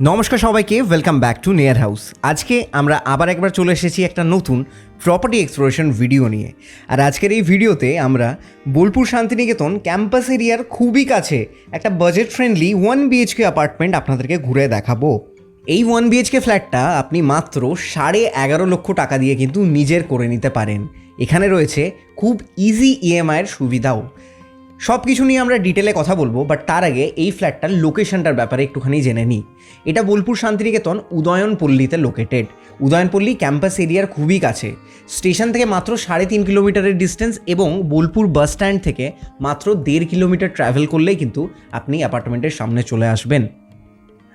নমস্কার সবাইকে welcome back to near house আজকে আমরা আবার একবার চলে এসেছি একটা নতুন প্রপার্টি এক্সপ্লোরেশন ভিডিও নিয়ে। আর আজকের এই ভিডিওতে আমরা বোলপুর শান্তিনিকেতন ক্যাম্পাস এরিয়ার খুবই কাছে একটা budget friendly one BHK apartment আপনাদেরকে ঘুরে দেখাবো। এই ওয়ান বিএইচকে ফ্ল্যাটটা আপনি মাত্র সাড়ে এগারো লক্ষ টাকা দিয়ে কিন্তু নিজের করে নিতে পারেন। এখানে রয়েছে খুব ইজি ইএমআইয়ের সুবিধাও। সব কিছু নিয়ে আমরা ডিটেলে কথা বলব বাট তার আগে এই ফ্ল্যাটটার লোকেশনটার ব্যাপারে একটুখানি জেনে নিই। এটা বোলপুর শান্তিনিকেতন উদয়নপল্লীতে লোকেটেড উদয়নপল্লী ক্যাম্পাস এরিয়ার খুবই কাছে। স্টেশন থেকে মাত্র সাড়ে তিন কিলোমিটারের ডিস্টেন্স এবং বোলপুর বাস স্ট্যান্ড থেকে মাত্র দেড় কিলোমিটার ট্রাভেল করলেই কিন্তু আপনি অ্যাপার্টমেন্টের সামনে চলে আসবেন।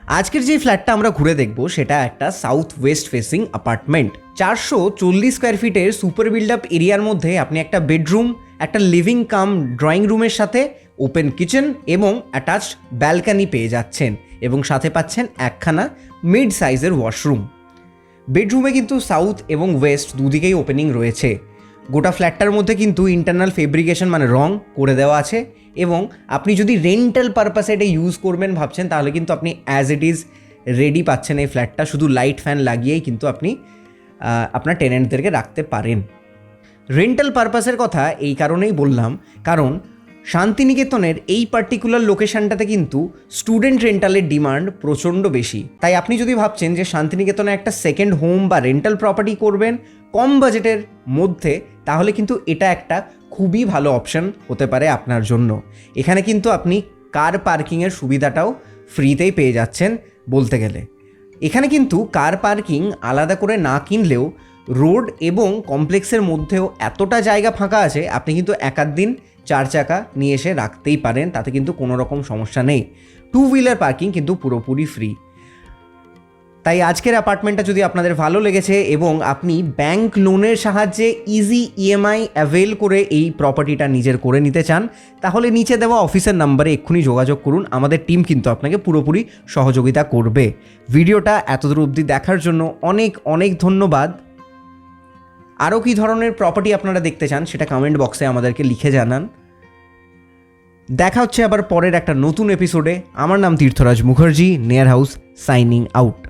আজকের যে ফ্ল্যাটটা আমরা ঘুরে দেখব, সেটা একটা সাউথ ওয়েস্ট ফেসিং অ্যাপার্টমেন্ট চারশো চল্লিশ স্কোয়ার ফিটের সুপার বিল্ড আপ এরিয়ার মধ্যে আপনি একটা বেডরুম একটা লিভিং কাম ড্রয়িং রুমের সাথে ওপেন কিচেন এবং অ্যাটাচড ব্যালকানি পেয়ে যাচ্ছেন এবং সাথে পাচ্ছেন একখানা মিড সাইজের ওয়াশরুম বেডরুমে কিন্তু সাউথ এবং ওয়েস্ট দুদিকেই ওপেনিং রয়েছে। গোটা ফ্ল্যাটটার মধ্যে কিন্তু ইন্টারনাল ফেব্রিকেশন মানে রং করে দেওয়া আছে এবং আপনি যদি রেন্টাল পারপাসে এটা ইউজ করবেন ভাবছেন, তাহলে কিন্তু আপনি অ্যাজ ইট ইজ রেডি পাচ্ছেন এই ফ্ল্যাটটা শুধু লাইট ফ্যান লাগিয়েই কিন্তু আপনি আপনার টেনেন্টদেরকে রাখতে পারেন। রেন্টাল পারপাসের কথা এই কারণেই বললাম, কারণ শান্তিনিকেতনের এই পার্টিকুলার লোকেশানটাতে কিন্তু স্টুডেন্ট রেন্টালের ডিমান্ড প্রচণ্ড বেশি। তাই আপনি যদি ভাবছেন যে শান্তিনিকেতনে একটা সেকেন্ড হোম বা রেন্টাল প্রপার্টি করবেন কম বাজেটের মধ্যে, তাহলে কিন্তু এটা একটা খুবই ভালো অপশন হতে পারে আপনার জন্য। এখানে কিন্তু আপনি কার পার্কিংয়ের সুবিধাটাও ফ্রিতেই পেয়ে যাচ্ছেন বলতে গেলে। এখানে কিন্তু কার পার্কিং আলাদা করে না কিনলেও রোড এবং কমপ্লেক্সের মধ্যেও এতটা জায়গা ফাঁকা আছে, আপনি কিন্তু একাধ দিন চার চাকা নিয়ে এসে রাখতেই পারেন, তাতে কিন্তু কোনো রকম সমস্যা নেই। টু হুইলার পার্কিং কিন্তু পুরোপুরি ফ্রি তাই আজকের অ্যাপার্টমেন্টটা যদি আপনাদের ভালো লেগেছে এবং আপনি ব্যাংক লোনের সাহায্যে ইজি ইএমআই অ্যাভেল করে এই প্রপার্টিটা নিজের করে নিতে চান, তাহলে নিচে দেওয়া অফিসের নাম্বারে এক্ষুনি যোগাযোগ করুন, আমাদের টিম কিন্তু আপনাকে পুরোপুরি সহযোগিতা করবে। ভিডিওটা এতদূর অবধি দেখার জন্য অনেক অনেক ধন্যবাদ। আরও কী ধরনের প্রপার্টি আপনারা দেখতে চান সেটা কমেন্ট বক্সে আমাদেরকে লিখে জানান। দেখা হচ্ছে আবার পরের একটা নতুন এপিসোডে আমার নাম তীর্থরাজ মুখার্জি নেয়ার হাউস সাইনিং আউট